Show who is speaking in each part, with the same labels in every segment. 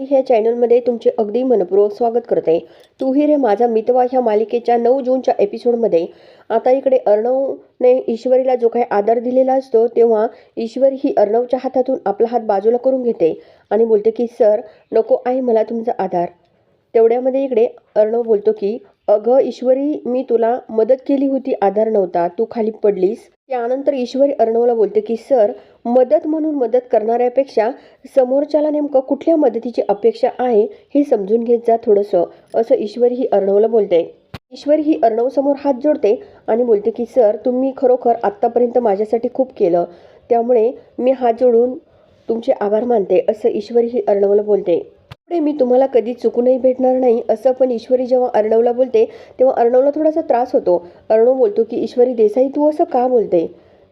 Speaker 1: ह्या चॅनलमध्ये तुमचे अगदी मनपूर्वक स्वागत करते. तू ही रे माझा मितवा ह्या मालिकेच्या नऊ जूनच्या एपिसोडमध्ये. आता इकडे अर्णवने ईश्वरीला जो काही आदर दिलेला असतो तेव्हा ईश्वरी ही अर्णवच्या हातातून आपला हात बाजूला करून घेते आणि बोलते की सर नको आहे मला तुमचा आधार. तेवढ्यामध्ये इकडे अर्णव बोलतो की अगं ईश्वरी मी तुला मदत केली होती आधार नव्हता. तू खाली पडलीस. त्यानंतर ईश्वरी अर्णवला बोलते की सर मदत म्हणून मदत करणाऱ्यापेक्षा समोरच्याला नेमकं कुठल्या मदतीची अपेक्षा आहे हे समजून घेत जा थोडंसं असं ईश्वरी ही अर्णवला बोलते. ईश्वरी ही अर्णवसमोर हात जोडते आणि बोलते की सर तुम्ही खरोखर आत्तापर्यंत माझ्यासाठी खूप केलं. त्यामुळे मी हात जोडून तुमचे आभार मानते असं ईश्वरी ही अर्णवला बोलते. मी तुम्हाला कधी चुकूनही भेटणार नाही असं पण ईश्वरी जेव्हा अर्णवला बोलते तेव्हा अर्णवला थोडासा त्रास होतो. अर्णव बोलतो की ईश्वरी देसाई तू असं का बोलते?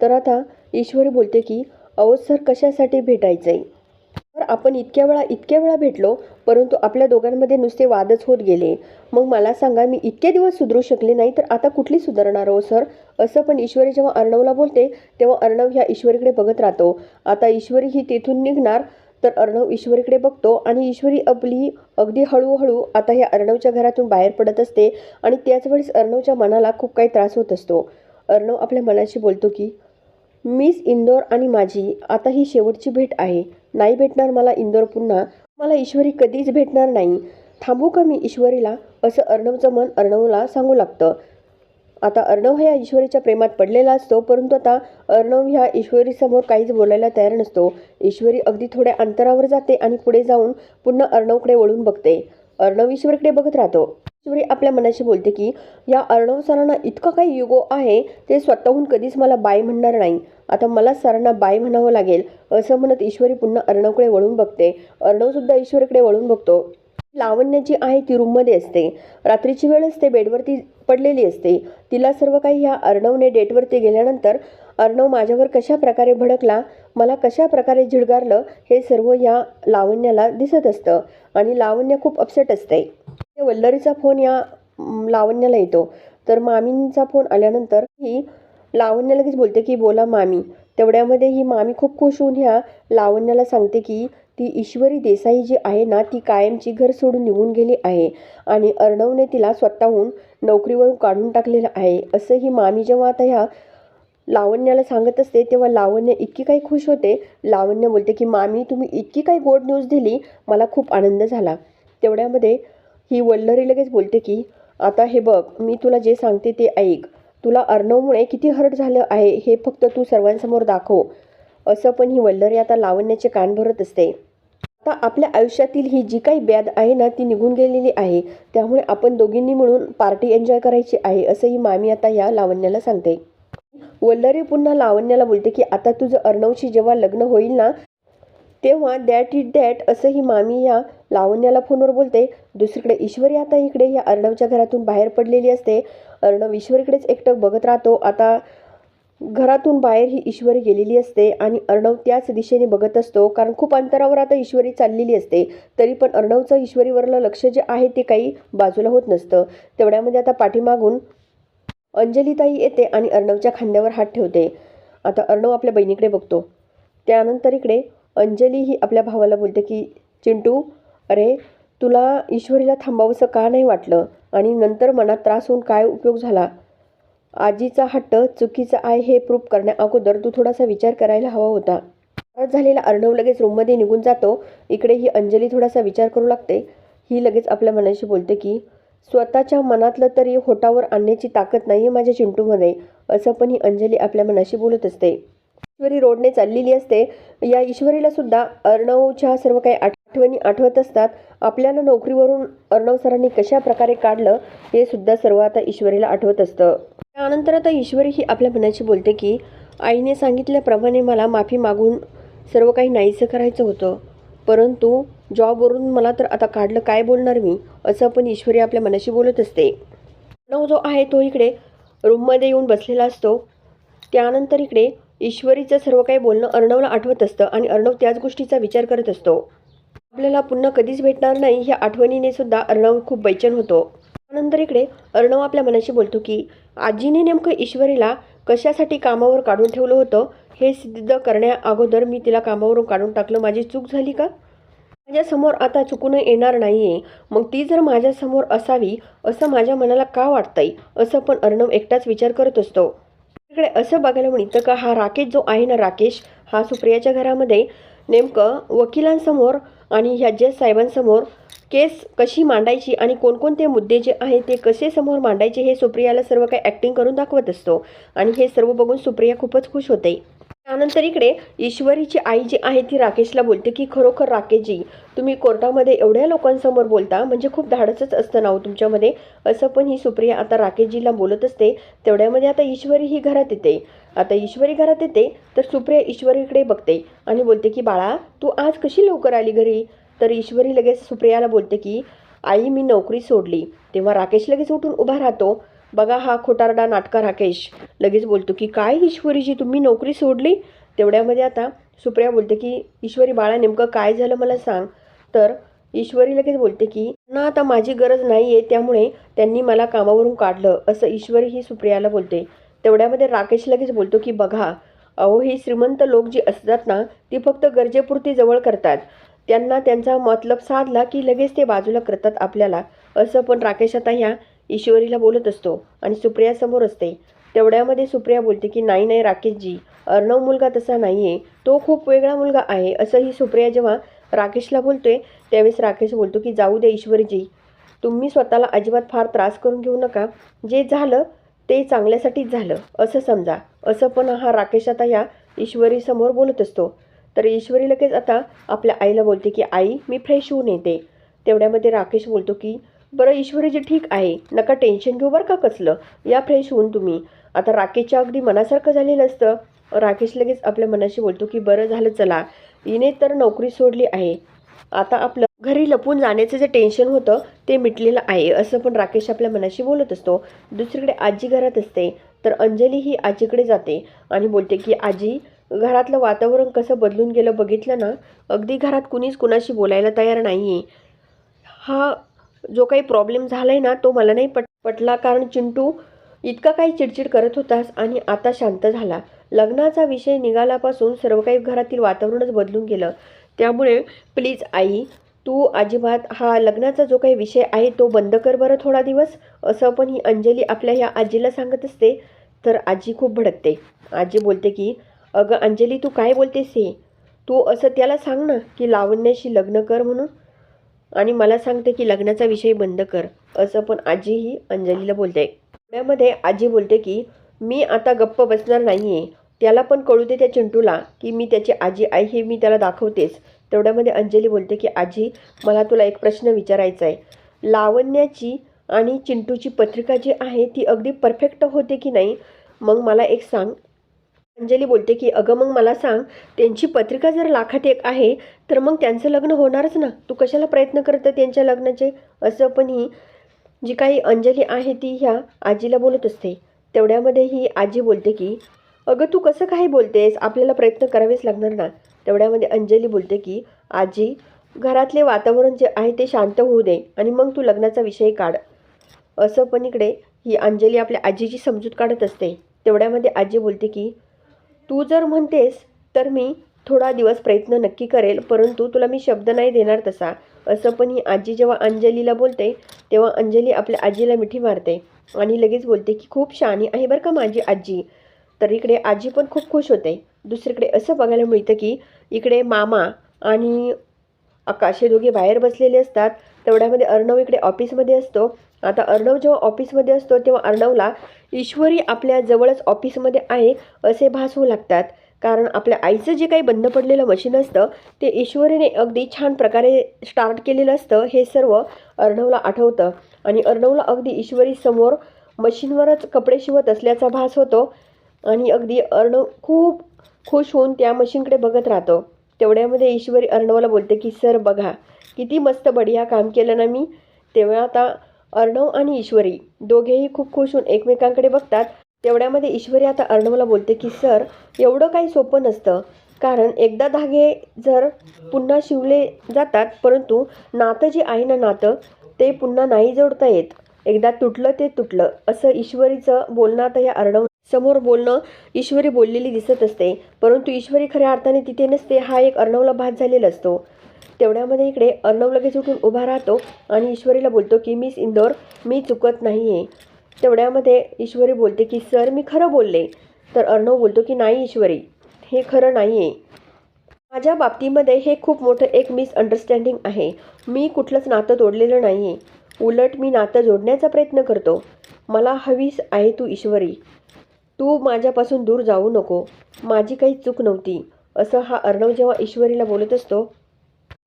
Speaker 1: तर आता ईश्वरी बोलते की अहो सर कशासाठी आहे तर आपण इतक्या वेळा इतक्या वेळा भेटलो परंतु आपल्या दोघांमध्ये नुसते वादच होत गेले. मग मला सांगा मी इतके दिवस सुधरू शकले नाही तर आता कुठली सुधारणार हो सर? असं पण ईश्वरी जेव्हा अर्णवला बोलते तेव्हा अर्णव ह्या ईश्वरीकडे बघत राहतो. आता ईश्वरी ही तेथून निघणार तर अर्णव ईश्वरीकडे बघतो आणि ईश्वरी आपली अगदी हळूहळू आता ह्या अर्णवच्या घरातून बाहेर पडत असते आणि त्याच वेळेस अर्णवच्या मनाला खूप काही त्रास होत असतो. अर्णव आपल्या मनाशी बोलतो की मिस इंदोर आणि माझी आता ही शेवटची भेट आहे. नाही भेटणार मला इंदोर पुन्हा. मला ईश्वरी कधीच भेटणार नाही. थांबू का मी ईश्वरीला? असं अर्णवचं मन अर्णवला सांगू लागतं. आता अर्णव ह्या ईश्वरीच्या प्रेमात पडलेला असतो परंतु आता अर्णव ह्या ईश्वरीसमोर काहीच बोलायला तयार नसतो. ईश्वरी अगदी थोड्या अंतरावर जाते आणि पुढे जाऊन पुन्हा अर्णवकडे वळून बघते. अर्णव ईश्वरीकडे बघत राहतो. ईश्वरी आपल्या मनाशी बोलते की या अर्णव सरांना इतकं काही युगो आहे ते स्वतःहून कधीच मला बाय म्हणणार नाही. आता मला सरांना बाय म्हणावं लागेल असं म्हणत ईश्वरी पुन्हा अर्णवकडे वळून बघते. अर्णवसुद्धा ईश्वरीकडे वळून बघतो. लावण्य जी आहे ती रूममध्ये असते. रात्रीची वेळ असते बेडवरती पडलेली असते. तिला सर्व काही ह्या अर्णवने डेटवरती गेल्यानंतर अर्णव माझ्यावर कशा प्रकारे भडकला? मला कशा प्रकारे झिडगारलं? हे सर्व या लावण्याला दिसत असतं आणि लावण्य खूप अपसेट असते. वल्लरीचा फोन या लावण्याला येतो. तर मामींचा फोन आल्यानंतर ही लावण्य लगेच बोलते की बोला मामी. तेवढ्यामध्ये ही मामी खूप खुश होऊन ह्या लावण्याला सांगते की ती ईश्वरी देसाई जी आहे ना ती कायमची घर सोडून निघून गेली आहे. आणि अर्णवने तिला स्वतःहून नोकरीवरून काढून टाकलेलं आहे. असं ही मामी जेव्हा आता ह्या लावण्याला सांगत असते तेव्हा लावण्य इतकी काही खुश होते. लावण्य बोलते की मामी तुम्ही इतकी काही गोड न्यूज दिली मला खूप आनंद झाला. तेवढ्यामध्ये ही वल्लरी लगेच बोलते की आता हे बघ मी तुला जे सांगते ते ऐक. तुला अर्णवमुळे किती हर्ट झालं आहे हे फक्त तू सर्वांसमोर दाखव. असं पण ही वल्लरी आता लावण्याचे कान भरत असते. आता आपल्या आयुष्यातील ही जी काही ब्याद आहे ना ती निघून गेलेली आहे. त्यामुळे आपण दोघींनी मिळून पार्टी एन्जॉय करायची आहे असं ही मामी आता या लावण्याला सांगते. वल्लरी पुन्हा लावण्याला बोलते की आता तुझं अर्णवशी जेव्हा लग्न होईल ना तेव्हा दॅट इट दॅट असं ही मामी या लावण्याला फोनवर बोलते. दुसरीकडे ईश्वरी आता इकडे या अर्णवच्या घरातून बाहेर पडलेली असते. अर्णव ईश्वरीकडेच एकटक बघत राहतो. आता घरातून बाहेर ही ईश्वरी गेलेली असते आणि अर्णव त्याच दिशेने बघत असतो. कारण खूप अंतरावर आता ईश्वरी चाललेली असते. तरी पण अर्णवचं ईश्वरीवरलं लक्ष जे आहे ते काही बाजूला होत नसतं. तेवढ्यामध्ये आता पाठीमागून अंजलीताई येते आणि अर्णवच्या खांद्यावर हात ठेवते. आता अर्णव आपल्या बहिणीकडे बघतो. त्यानंतर इकडे अंजली ही आपल्या भावाला बोलते की चिंटू अरे तुला ईश्वरीला थांबावंसं का नाही वाटलं? आणि नंतर मनात त्रास होऊन काय उपयोग झाला? आजीचा हट्ट चुकीचा आहे हे प्रूफ करण्याअगोदर तू थोडासा विचार करायला हवा होता. परत झालेला अर्णव लगेच रूममध्ये निघून जातो. इकडे ही अंजली थोडासा विचार करू लागते. ही लगेच आपल्या मनाशी बोलते की स्वतःच्या मनातलं तरी होटावर आणण्याची ताकद नाही आहे माझ्या चिंटूमध्ये असं पण ही अंजली आपल्या मनाशी बोलत असते. ईश्वरी रोडने चाललेली असते. या ईश्वरीला सुद्धा अर्णवच्या सर्व काही आठवणी आठवत असतात. आपल्याला नोकरीवरून अर्णव सरांनी कशा प्रकारे काढलं हे सुद्धा सर्व आता ईश्वरीला आठवत असतं. त्यानंतर आता ईश्वरी ही आपल्या मनाशी बोलते की आईने सांगितल्याप्रमाणे मला माफी मागून सर्व काही नाहीसं करायचं होतं. परंतु जॉबवरून मला तर आता काढलं काय बोलणार मी असं पण ईश्वरी आपल्या मनाशी बोलत असते. अर्णव जो आहे तो इकडे रूममध्ये येऊन बसलेला असतो. त्यानंतर इकडे ईश्वरीचं सर्व काही बोलणं अर्णवला आठवत असतं आणि अर्णव त्याच गोष्टीचा विचार करत असतो. आपल्याला पुन्हा कधीच भेटणार नाही ह्या आठवणीने सुद्धा अर्णव खूप बैचन होतो. त्यानंतर इकडे अर्णव आपल्या मनाशी बोलतो की आजीने नेमकं ईश्वरीला कशासाठी कामावर काढून ठेवलं होतं हे सिद्ध करण्या अगोदर मी तिला कामावरून काढून टाकलं. माझी चूक झाली का? माझ्यासमोर आता चुकून येणार नाही आहे मग ती जर माझ्यासमोर असावी असं माझ्या मनाला का वाटतंय? असं पण अर्णव एकटाच विचार करत असतो. इकडे असं बघायला मिळतं का हा राकेश जो आहे ना राकेश हा सुप्रियाच्या घरामध्ये नेमकं वकिलांसमोर आणि ह्या जज साहेबांसमोर केस कशी मांडायची आणि कोणकोणते मुद्दे जे आहे ते कसे समोर मांडायचे हे सुप्रियाला सर्व काही ॲक्टिंग करून दाखवत असतो. आणि हे सर्व बघून सुप्रिया खूपच खुश होते. त्यानंतर इकडे ईश्वरीची आई जी आहे ती राकेशला बोलते की खरोखर राकेशजी तुम्ही कोर्टामध्ये एवढ्या लोकांसमोर बोलता? म्हणजे खूप धाडसच असतं नाव हो तुमच्यामध्ये? असं पण ही सुप्रिया आता राकेशजीला बोलत असते. तेवढ्यामध्ये आता ईश्वरी ही घरात येते. आता ईश्वरी घरात येते तर सुप्रिया ईश्वरीकडे बघते आणि बोलते की बाळा तू आज कशी लवकर आली घरी? तर ईश्वरी लगेच सुप्रियाला बोलते की आई मी नोकरी सोडली. तेव्हा राकेश लगेच उठून उभा राहतो. बघा हा खोटारडा नाटका राकेश. लगेच बोलतो की काय ईश्वरीजी तुम्ही नोकरी सोडली? तेवढ्यामध्ये आता सुप्रिया बोलते की ईश्वरी बाळा नेमकं काय झालं मला सांग. तर ईश्वरी लगेच बोलते की ना आता माझी गरज नाही आहे त्यामुळे त्यांनी मला कामावरून काढलं असं ईश्वरी ही सुप्रियाला बोलते. तेवढ्यामध्ये राकेश लगेच बोलतो की बघा अहो ही श्रीमंत लोक जी असतात ना ती फक्त गरजेपुरती जवळ करतात. त्यांना त्यांचा मतलब साधला की लगेच ते बाजूला करतात आपल्याला. असं पण राकेश आता ह्या ईश्वरीला बोलत असतो आणि सुप्रिया समोर असते. तेवढ्यामध्ये सुप्रिया बोलते की नाही नाही राकेशजी अर्णव मुलगा तसा नाही आहे तो खूप वेगळा मुलगा आहे. असं ही सुप्रिया जेव्हा राकेशला बोलतोय त्यावेळेस राकेश बोलतो की जाऊ दे ईश्वरीजी तुम्ही स्वतःला अजिबात फार त्रास करून घेऊ नका. जे झालं ते चांगल्यासाठीच झालं. असं समजा. असं पण हा राकेश आता ह्या ईश्वरीसमोर बोलत असतो. तर ईश्वरी लगेच आता आपल्या आईला बोलते की आई मी फ्रेश होऊन येते. तेवढ्यामध्ये राकेश बोलतो की बरं ईश्वरीजी ठीक आहे नका टेन्शन घेऊ बरं का कसलं? या फ्रेश होऊन तुम्ही. आता राकेशच्या अगदी मनासारखं झालेलं असतं. राकेश लगेच आपल्या मनाशी बोलतो की बरं झालं चला. हिने तर नोकरी सोडली आहे. आता आपलं घरी लपून जाण्याचं जे टेन्शन होतं ते मिटलेलं आहे असं पण राकेश आपल्या मनाशी बोलत असतो. दुसरीकडे आजी घरात असते तर अंजली ही आजीकडे जाते आणि बोलते की आजी घरातलं वातावरण कसं बदलून गेलं बघितलं ना अगदी घरात कुणीच कुणाशी बोलायला तयार नाही आहे हा जो काही प्रॉब्लेम झाला आहे ना तो मला नाही पट पटला कारण चिंटू इतका काही चिडचिड करत होतास आणि आता शांत झाला. लग्नाचा विषय निघाल्यापासून सर्व काही घरातील वातावरणच बदलून गेलं. त्यामुळे प्लीज आई तू अजिबात हा लग्नाचा जो काही विषय आहे तो बंद कर बरं थोडा दिवस. असं पण ही अंजली आपल्या ह्या आजीला सांगत असते. तर आजी खूप भडकते. आजी बोलते की अगं अंजली तू काय बोलतेस हे? तू असं त्याला सांग ना की लावण्याशी लग्न कर म्हणून. आणि मला सांगते की लग्नाचा विषय बंद कर. असं पण आजी ही अंजलीला बोलते. पुण्यामध्ये आजी बोलते की मी आता गप्प बसणार नाही आहे त्याला पण कळू दे त्या चिंटूला की मी त्याची आजी आई हे मी त्याला दाखवतेच. तेवढ्यामध्ये अंजली बोलते की आजी मला तुला एक प्रश्न विचारायचा आहे लावण्याची आणि चिंटूची पत्रिका जी आहे ती अगदी परफेक्ट होते की नाही? मग मला एक सांग. अंजली बोलते की अगं मग मला सांग त्यांची पत्रिका जर लाखात एक आहे तर मग त्यांचं लग्न होणारच ना? तू कशाला प्रयत्न करतं त्यांच्या लग्नाचे? असं पण ही जी काही अंजली आहे ती ह्या आजीला बोलत असते. तेवढ्यामध्ये ही आजी बोलते की अगं तू कसं काही बोलतेस? आपल्याला प्रयत्न करावेच लागणार ना? तेवढ्यामध्ये अंजली बोलते की आजी घरातले वातावरण जे आहे ते शांत होऊ दे आणि मग तू लग्नाचा विषय काढ. असं पण इकडे ही अंजली आपल्या आजीची समजूत काढत असते. तेवढ्यामध्ये आजी बोलते की तू जर म्हणतेस तर मी थोडा दिवस प्रयत्न नक्की करेल परंतु तुला मी शब्द नाही देणार तसा. असं पण ही आजी जेव्हा अंजलीला बोलते तेव्हा अंजली आपल्या आजीला मिठी मारते आणि लगेच बोलते की खूप शहाणी आहे बरं का माझी आजी? तर इकडे आजी पण खूप खुश होते. दुसरीकडे असं बघायला मिळतं की इकडे मामा आणि आकाश हे दोघे बाहेर बसलेले असतात. तेवढ्यामध्ये अर्णव इकडे ऑफिसमध्ये असतो. आता अर्णव जेव्हा ऑफिसमध्ये असतो तेव्हा अर्णवला ईश्वरी आपल्या जवळच ऑफिसमध्ये आहे असे भास होऊ लागतात. कारण आपल्या आईचं जे काही बंद पडलेलं मशीन असतं ते ईश्वरीने अगदी छान प्रकारे स्टार्ट केलेलं असतं हे सर्व अर्णवला आठवतं. आणि अर्णवला अगदी ईश्वरी समोर मशीनवरच कपडे शिवत असल्याचा भास होतो. आणि अगदी अर्णव खूप खुश होऊन त्या मशीनकडे बघत राहतो. तेवढ्यामध्ये ईश्वरी अर्णवला बोलते की सर बघा किती मस्त बढिया काम केलं ना मी. तेव्हा आता अर्णव आणि ईश्वरी दोघेही खूप खुश होऊन एकमेकांकडे बघतात. तेवढ्यामध्ये ईश्वरी आता अर्णवला बोलते की सर एवढं काही सोपं नसतं. कारण एकदा धागे जर पुन्हा शिवले जातात परंतु नातं जे आहे ना नातं ते पुन्हा नाही जोडता येत. एकदा तुटलं ते तुटलं. असं ईश्वरीचं बोलणं आता या अर्णव समोर बोलणं ईश्वरी बोललेली दिसत असते. परंतु ईश्वरी खऱ्या अर्थाने तिथे नसते हा एक अर्णवला भात झालेला असतो. तेवढ्यामध्ये इकडे अर्णव लगेच उठून उभा राहतो आणि ईश्वरीला बोलतो की मिस इंदोर मी चुकत नाही आहे तेवढ्यामध्ये ईश्वरी बोलते की सर मी खरं बोलले. तर अर्णव बोलतो की नाही ईश्वरी हे खरं नाही आहे माझ्या बाबतीमध्ये हे खूप मोठं एक मिसअंडरस्टँडिंग आहे. मी कुठलंच नातं तोडलेलं नाही आहे उलट मी नातं जोडण्याचा प्रयत्न करतो. मला हवीस आहे तू ईश्वरी. तू माझ्यापासून दूर जाऊ नको. माझी काही चूक नव्हती. असं हा अर्णव जेव्हा ईश्वरीला बोलत असतो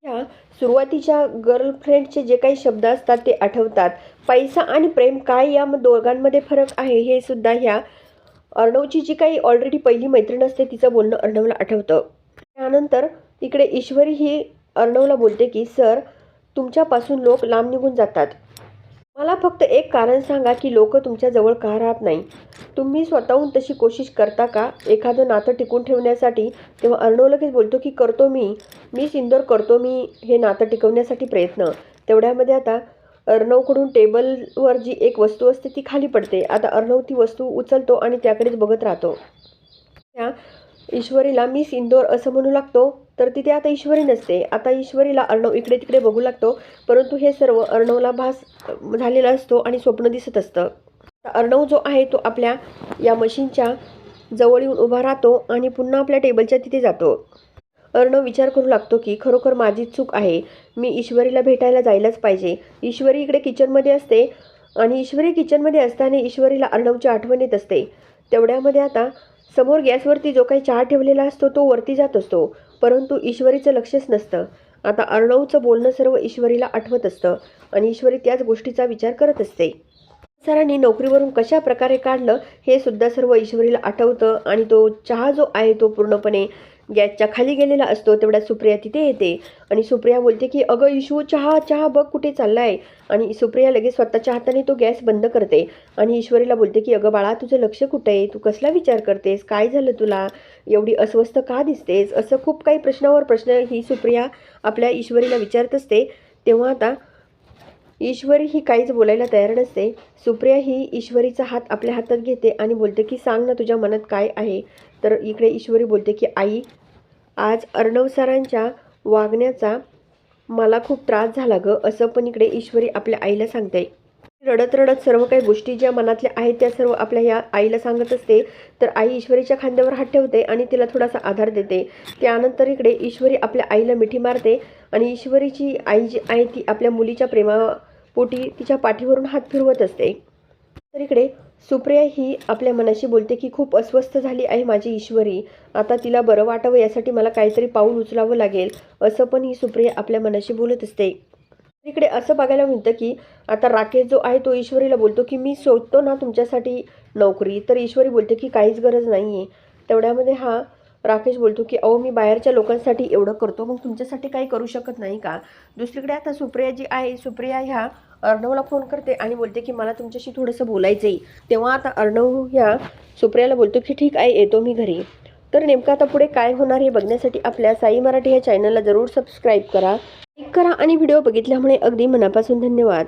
Speaker 1: सुरुवातीच्या गर्लफ्रेंडचे जे काही शब्द असतात ते आठवतात. पैसा आणि प्रेम काय या दोघांमध्ये फरक आहे हे सुद्धा ह्या अर्णवची जी काही ऑलरेडी पहिली मैत्रीण असते तिचं बोलणं अर्णवला आठवतं. त्यानंतर इकडे ईश्वरी ही अर्णवला बोलते की सर तुमच्यापासून लोक लांब निघून जातात. मला फक्त एक कारण सांगा की लोक तुमच्याजवळ का राहत नाही? तुम्ही स्वतःहून तशी कोशिश करता का? एखादं नातं टिकून ठेवण्यासाठी? तेव्हा अर्णव लगेच बोलतो की करतो मी. मी सिंदोर करतो. मी हे नातं टिकवण्यासाठी प्रयत्न. तेवढ्यामध्ये आता अर्णवकडून टेबलवर जी एक वस्तू असते ती खाली पडते. आता अर्णव ती वस्तू उचलतो आणि त्याकडेच बघत राहतो. त्या ईश्वरीला मिस इंदोर असं म्हणू लागतो तर तिथे आता ईश्वरी नसते. आता ईश्वरीला अर्णव इकडे तिकडे बघू लागतो परंतु हे सर्व अर्णवला भास झालेला असतो आणि स्वप्न दिसत असतं. अर्णव जो आहे तो आपल्या या मशीनच्या जवळ येऊन उभा राहतो आणि पुन्हा आपल्या टेबलच्या तिथे जातो. अर्णव विचार करू लागतो की खरोखर माझी चूक आहे. मी ईश्वरीला भेटायला जायलाच पाहिजे. ईश्वरी इकडे किचनमध्ये असते आणि ईश्वरी किचनमध्ये असताना ईश्वरीला अर्णवची आठवण येत असते. तेवढ्यामध्ये आता समोर गॅसवरती जो काही चहा ठेवलेला असतो तो वरती जात असतो. परंतु ईश्वरीचं लक्षच नसतं. आता अर्णवचं बोलणं सर्व ईश्वरीला आठवत असतं आणि ईश्वरी त्याच गोष्टीचा विचार करत असते. सरांनी नोकरीवरून कशा प्रकारे काढलं हे सुद्धा सर्व ईश्वरीला आठवतं आणि तो चहा जो आहे तो पूर्णपणे गॅसच्या खाली गेलेला असतो तेवढ्या सुप्रिया तिथे येते. आणि सुप्रिया बोलते की अगं इशू चहा चहा बघ कुठे चाललाय. आणि सुप्रिया लगेच स्वतःच्या हाताने तो गॅस बंद करते. आणि ईश्वरीला बोलते की अगं बाळा तुझं लक्ष कुठं आहे? तू कसला विचार करतेस? काय झालं तुला? एवढी अस्वस्थ का दिसतेस? असं खूप काही प्रश्नावर प्रश्न ही सुप्रिया आपल्या ईश्वरीला विचारत असते. तेव्हा आता ईश्वरी ही काहीच बोलायला तयार नसते. सुप्रिया ही ईश्वरीचा हात आपल्या हातात घेते आणि बोलते की सांग ना तुझ्या मनात काय आहे? तर इकडे ईश्वरी बोलते की आई आज अर्णव सरांच्या वागण्याचा मला खूप त्रास झाला गं. असं पण इकडे ईश्वरी आपल्या आईला सांगते. रडत रडत सर्व काही गोष्टी ज्या मनातल्या आहेत त्या सर्व आपल्या ह्या आईला सांगत असते. तर आई ईश्वरीच्या खांद्यावर हात ठेवते आणि तिला थोडासा आधार देते. त्यानंतर इकडे ईश्वरी आपल्या आईला मिठी मारते आणि ईश्वरीची आई जी आहे ती आपल्या मुलीच्या प्रेमापोटी तिच्या पाठीवरून हात फिरवत असते. तर इकडे सुप्रिया ही आपल्या मनाशी बोलते की खूप अस्वस्थ झाली आहे माझी ईश्वरी. आता तिला बरं वाटावं यासाठी मला काहीतरी पाऊल उचलावं लागेल. असं पण ही सुप्रिया आपल्या मनाशी बोलत असते. इकडे असं बघायला मिळतं की आता राकेश जो आहे तो ईश्वरीला बोलतो की मी शोधतो ना तुमच्यासाठी नोकरी. तर ईश्वरी बोलते की काहीच गरज नाही आहे तेवढ्यामध्ये हा राकेश बोलतो की अहो मी बाहेरच्या लोकांसाठी एवढं करतो मग तुमच्यासाठी काही करू शकत नाही का? दुसरीकडे आता सुप्रिया जी आहे सुप्रिया ह्या अर्णवला फोन करते आणि बोलते की मला तुमच्याशी थोडंसं बोलायचं आहे तेव्हा आता अर्णव ह्या सुप्रियाला बोलतो की ठीक आहे येतो मी घरी. तर नेमकं आता पुढे काय होणार हे बघण्यासाठी आपल्या साई मराठी या चॅनलला जरूर सबस्क्राईब करा लाईक करा आणि व्हिडिओ बघितल्यामुळे अगदी मनापासून धन्यवाद.